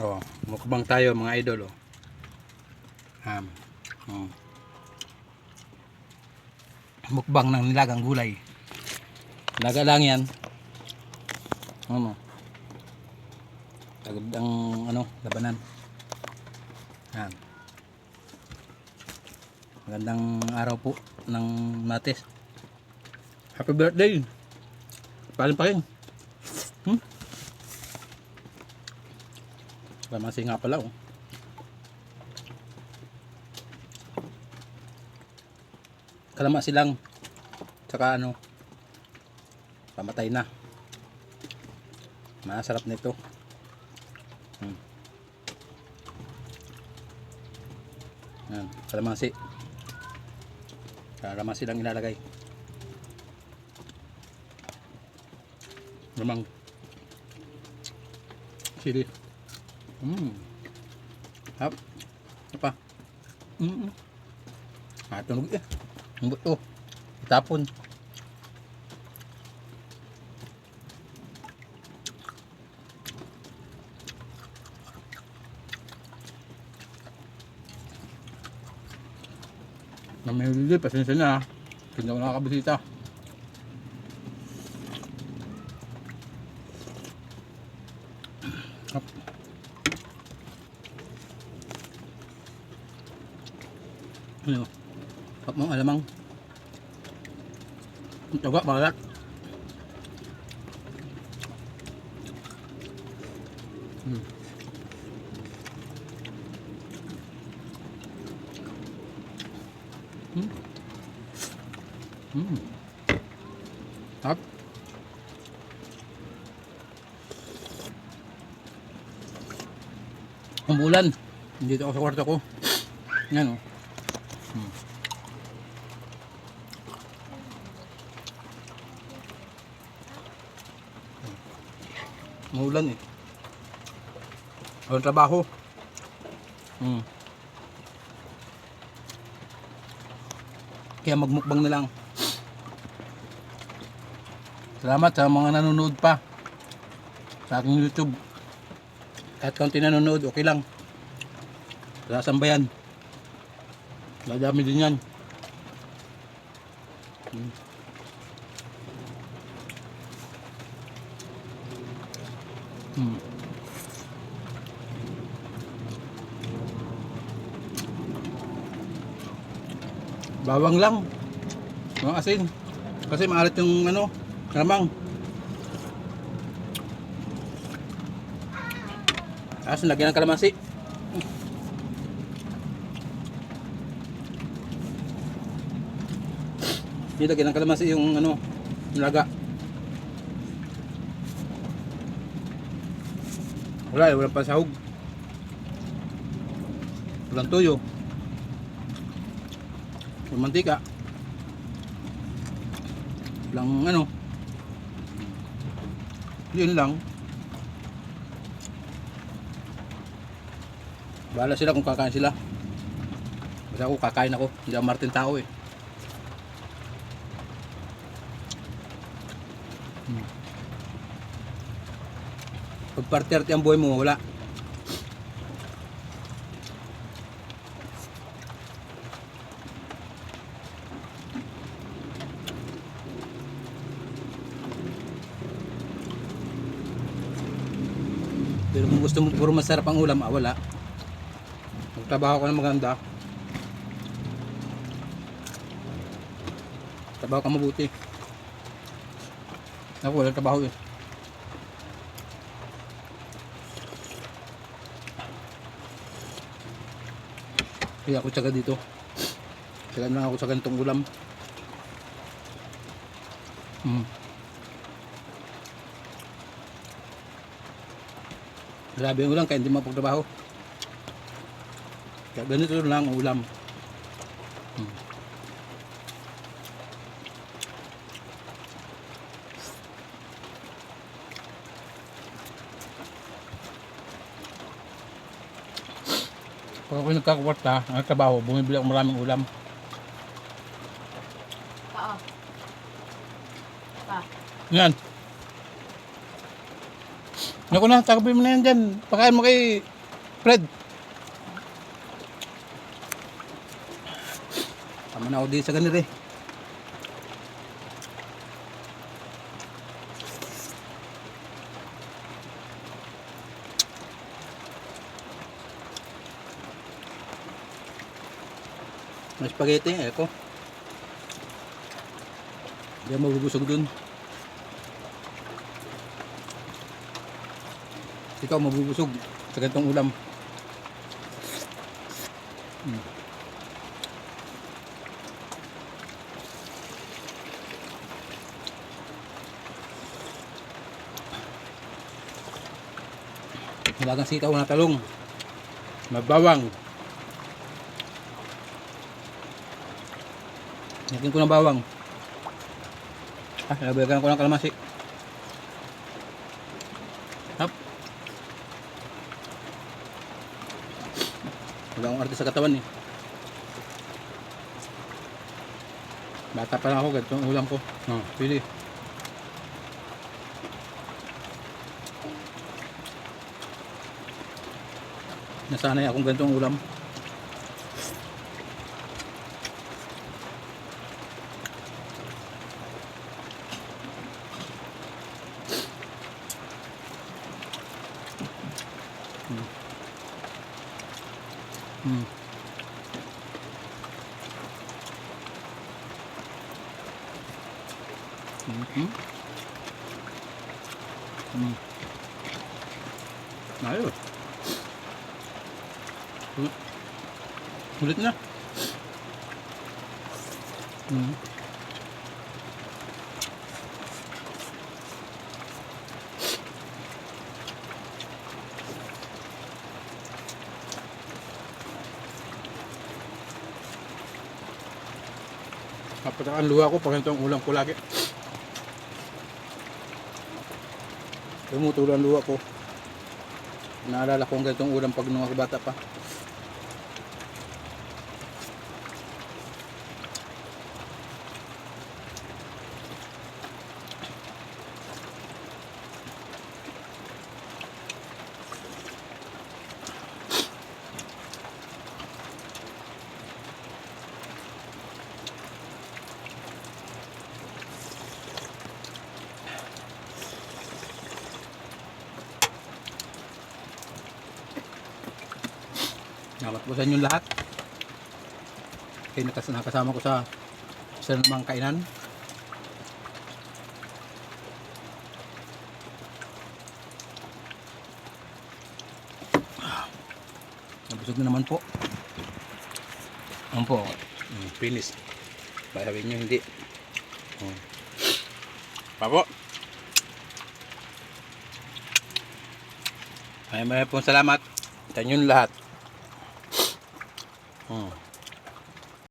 Oh, mukbang tayo mga idol oh. Um, mm. Mukbang ng nilagang gulay. Laga lang yan. Ano? Agad ang ano, labanan. Yan. Magandang araw po ng matis. Happy birthday! Paling pa rin. Lamasi nga pala oh. Kalamasi lang. Tsaka ano. Pamatay na. Masarap nito. Hmm. Yan, kalamasi. Kalamasi lang ilalagay. Lamang. Sili. Mm. Hap. Apa? Mm. Ah, tunog eh. Ang buto. Itapon. Na may pasensya na. ah. Hindi ako nakakabisita. Ano? Hap mong alamang. Ang taga, balat. Hmm. Hmm. Hmm. Hap. Umulan. Dito ako sa kwarto ko. Yan o. Hmm. Umulan eh. Walang trabaho. Hmm. Kaya magmukbang na lang. Salamat sa mga nanonood pa sa aking YouTube. Kahit kaunti nanonood, okay lang. Sa sambayan. Dadami din yan. Hmm. Hmm. Bawang lang. Mga asin. Kasi maalat yung ano, ramang. Tapos lagyan ng kalamansi. Nilagyan ng kalamansi yung ano, nilaga. Wala eh, walang pasahog. Walang tuyo. Walang mantika. Walang ano. Yun lang. Bahala sila kung kakain sila. Basta ako kakain ako. Hindi ako Martin tao eh. Hmm. Pag parterte ang buhay mo, wala. Pero kung gusto mo puro masarap ang ulam, ah, wala. Magtrabaho ka ng maganda. Trabaho ka mabuti. Ako, wala trabaho eh. Kaya ako tsaga dito. Tsaga na ako sa ganitong ulam. Hmm. Grabe ang ulam kaya hindi mapagtrabaho. Kaya ganito lang ang ulam. Hmm. Pag ako nagkakwarta, nagtrabaho, bumibili ako maraming ulam. Oo. Pa. Yan. Naku na, takapin mo na yan dyan. Pakain mo kay Fred. Tama na ako din sa ganito eh. May spaghetti eh ko. Hindi mabubusog dun. Ikaw mabubusog sa ganitong ulam. Hmm. Malagang sitaw na talong. Mabawang. Lagyan ko ng bawang. Ah, lagyan ko ng kalamansi. Hap. Wala akong arte sa katawan eh. Bata pa lang ako, ganito ang ulam ko. Oh, pili. Nasanay akong ganitong ulam. Hmm. Mhm. Hmm. Ayos. Ulit. Na. Hmm. Kapag ang luha ko, pag ito ang ulam ko lagi. Tumutulo ang luha ko. Naalala ko ang ganitong ulam pag nung bata pa. Salamat po sa inyong lahat. Kayo nakas nakasama ko sa isa namang kainan. Nabusog na naman po. Ano po? Mm, finish. Bayawin nyo hindi. Mm. Papo. Ay, may pong salamat sa inyong lahat. Hmm.